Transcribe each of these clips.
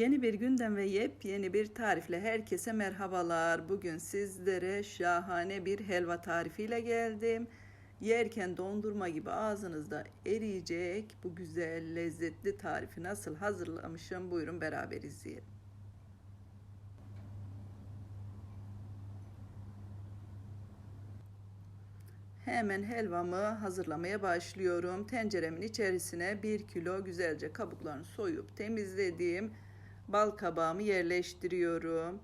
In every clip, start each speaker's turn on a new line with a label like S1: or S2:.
S1: Yeni bir gündem ve yepyeni bir tarifle herkese merhabalar. Bugün sizlere şahane bir helva tarifiyle geldim. Yerken dondurma gibi ağzınızda eriyecek bu güzel lezzetli tarifi nasıl hazırlamışım buyurun beraber izleyelim. Hemen helvamı hazırlamaya başlıyorum. Tenceremin içerisine 1 kilo güzelce kabuklarını soyup temizlediğim bal kabağımı yerleştiriyorum.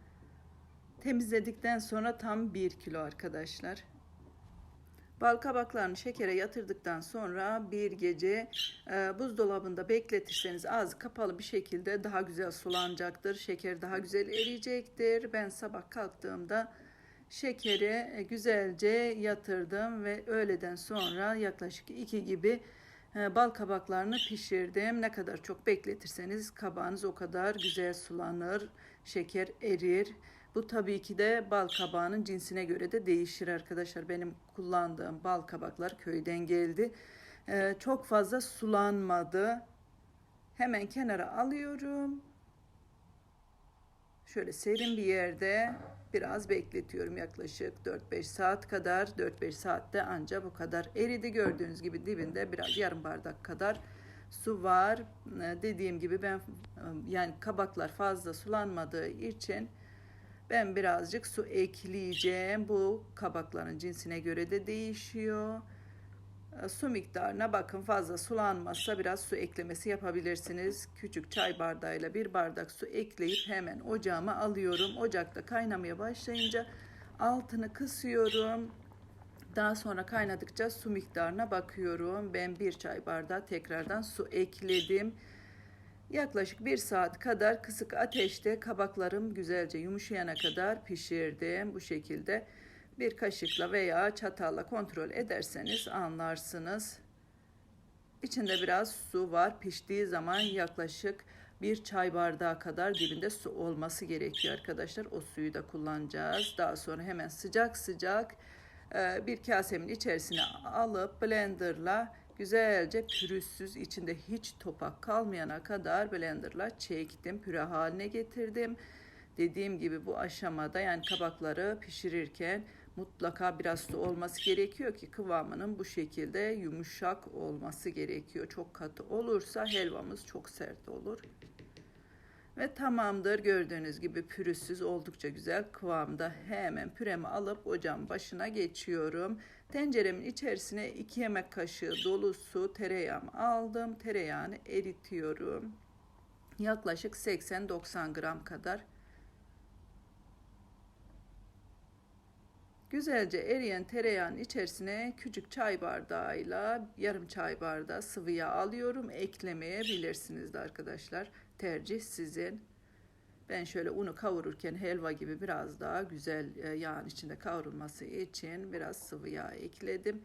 S1: Temizledikten sonra tam 1 kilo arkadaşlar. Bal kabaklarını şekere yatırdıktan sonra bir gece e, buzdolabında bekletirseniz ağzı kapalı bir şekilde daha güzel sulanacaktır. Şeker daha güzel eriyecektir. Ben sabah kalktığımda şekeri e, güzelce yatırdım ve öğleden sonra yaklaşık 2 gibi bal kabaklarını pişirdim. Ne kadar çok bekletirseniz kabağınız o kadar güzel sulanır, şeker erir. Bu tabii ki de bal kabağının cinsine göre de değişir arkadaşlar. Benim kullandığım bal kabaklar köyden geldi. E, çok fazla sulanmadı. Hemen kenara alıyorum. Şöyle serin bir yerde biraz bekletiyorum yaklaşık 4-5 saat kadar. 4-5 saatte anca bu kadar eridi. Gördüğünüz gibi dibinde biraz yarım bardak kadar su var. Ee, dediğim gibi ben yani kabaklar fazla sulanmadığı için ben birazcık su ekleyeceğim. Bu kabakların cinsine göre de değişiyor. Ee, su miktarına bakın fazla sulanmazsa biraz su eklemesi yapabilirsiniz. Küçük çay bardağıyla bir bardak su ekleyip hemen ocağıma alıyorum. Ocakta kaynamaya başlayınca altını kısıyorum. Daha sonra kaynadıkça su miktarına bakıyorum. Ben bir çay bardağı tekrardan su ekledim. Yaklaşık bir saat kadar kısık ateşte kabaklarım güzelce yumuşayana kadar pişirdim. Bu şekilde bir kaşıkla veya çatalla kontrol ederseniz anlarsınız. İçinde biraz su var. Piştiği zaman yaklaşık bir çay bardağı kadar dibinde su olması gerekiyor arkadaşlar. O suyu da kullanacağız. Daha sonra hemen sıcak sıcak e, bir kasemin içerisine alıp blenderla güzelce pürüzsüz içinde hiç topak kalmayana kadar blenderla çektim. Püre haline getirdim. Dediğim gibi bu aşamada yani kabakları pişirirken mutlaka biraz su olması gerekiyor ki kıvamının bu şekilde yumuşak olması gerekiyor. Çok katı olursa helvamız çok sert olur. Ve tamamdır gördüğünüz gibi pürüzsüz oldukça güzel kıvamda hemen püremi alıp ocağın başına geçiyorum. Tenceremin içerisine 2 yemek kaşığı dolusu tereyağımı aldım. Tereyağını eritiyorum. Yaklaşık 80-90 gram kadar Güzelce eriyen tereyağının içerisine küçük çay bardağıyla yarım çay bardağı sıvı yağ alıyorum. Eklemeyebilirsiniz de arkadaşlar. Tercih sizin. Ben şöyle unu kavururken helva gibi biraz daha güzel e, yağın içinde kavrulması için biraz sıvı yağ ekledim.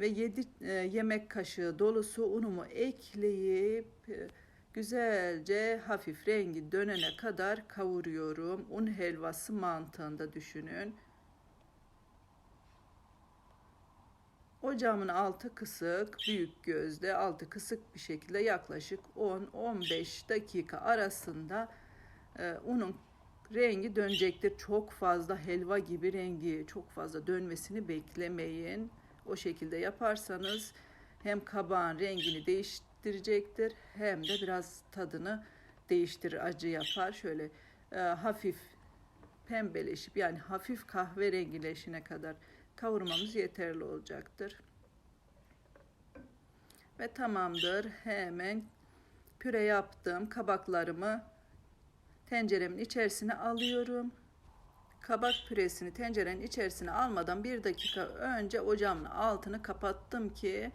S1: Ve 7 e, yemek kaşığı dolusu unumu ekleyip e, güzelce hafif rengi dönene kadar kavuruyorum. Un helvası mantığında düşünün. Ocağımın altı kısık, büyük gözde altı kısık bir şekilde yaklaşık 10-15 dakika arasında e, unun rengi dönecektir. Çok fazla helva gibi rengi çok fazla dönmesini beklemeyin. O şekilde yaparsanız hem kabağın rengini değiştirecektir hem de biraz tadını değiştirir, acı yapar. Şöyle e, hafif pembeleşip yani hafif kahverengileşine kadar kavurmamız yeterli olacaktır. Ve tamamdır. Hemen püre yaptım. Kabaklarımı tenceremin içerisine alıyorum. Kabak püresini tencerenin içerisine almadan bir dakika önce ocağımın altını kapattım ki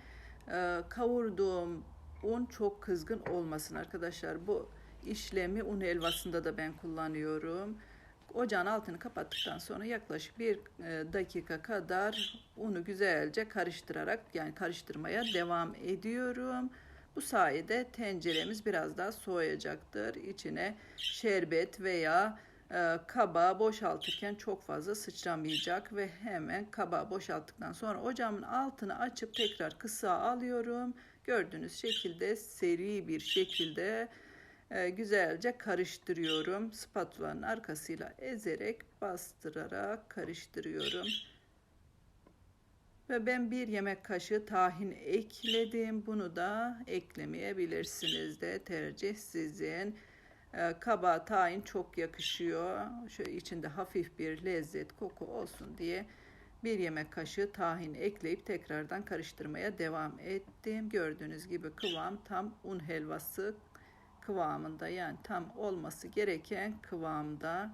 S1: e, kavurduğum un çok kızgın olmasın arkadaşlar. Bu işlemi un helvasında da ben kullanıyorum. Ocağın altını kapattıktan sonra yaklaşık bir e, dakika kadar unu güzelce karıştırarak yani karıştırmaya devam ediyorum. Bu sayede tenceremiz biraz daha soğuyacaktır. İçine şerbet veya e, kabağı boşaltırken çok fazla sıçramayacak ve hemen kabağı boşalttıktan sonra ocağımın altını açıp tekrar kısa alıyorum. Gördüğünüz şekilde seri bir şekilde e, güzelce karıştırıyorum. Spatulanın arkasıyla ezerek bastırarak karıştırıyorum. Ve ben bir yemek kaşığı tahin ekledim. Bunu da eklemeyebilirsiniz de tercih sizin. E, kaba tahin çok yakışıyor. Şöyle içinde hafif bir lezzet koku olsun diye bir yemek kaşığı tahin ekleyip tekrardan karıştırmaya devam ettim. Gördüğünüz gibi kıvam tam un helvası kıvamında yani tam olması gereken kıvamda.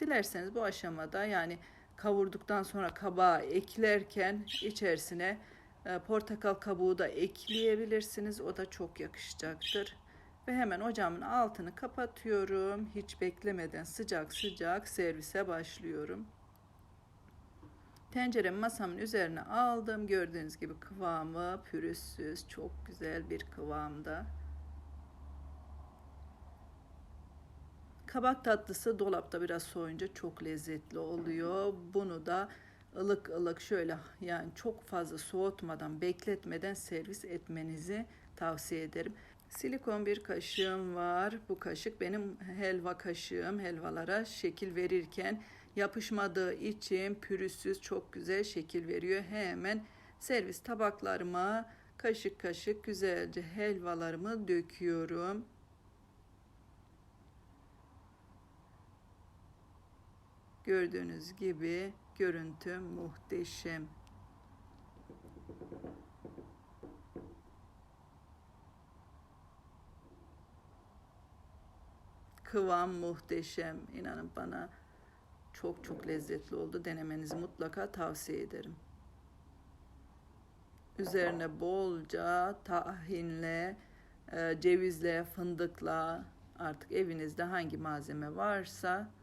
S1: Dilerseniz bu aşamada yani kavurduktan sonra kabağı eklerken içerisine e, portakal kabuğu da ekleyebilirsiniz. O da çok yakışacaktır. Ve hemen ocağımın altını kapatıyorum. Hiç beklemeden sıcak sıcak servise başlıyorum. Tenceremi masamın üzerine aldım. Gördüğünüz gibi kıvamı pürüzsüz, çok güzel bir kıvamda. Kabak tatlısı dolapta biraz soğuyunca çok lezzetli oluyor. Bunu da ılık ılık şöyle yani çok fazla soğutmadan, bekletmeden servis etmenizi tavsiye ederim. Silikon bir kaşığım var. Bu kaşık benim helva kaşığım. Helvalara şekil verirken yapışmadığı için pürüzsüz çok güzel şekil veriyor. Hemen servis tabaklarıma kaşık kaşık güzelce helvalarımı döküyorum. Gördüğünüz gibi görüntü muhteşem. Kıvam muhteşem. İnanın bana çok çok lezzetli oldu. Denemenizi mutlaka tavsiye ederim. Üzerine bolca tahinle, e, cevizle, fındıkla artık evinizde hangi malzeme varsa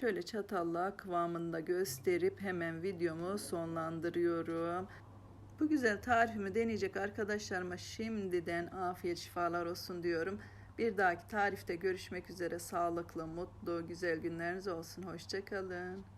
S1: Şöyle çatalla kıvamında gösterip hemen videomu sonlandırıyorum. Bu güzel tarifimi deneyecek arkadaşlarıma şimdiden afiyet şifalar olsun diyorum. Bir dahaki tarifte görüşmek üzere sağlıklı, mutlu, güzel günleriniz olsun. Hoşçakalın.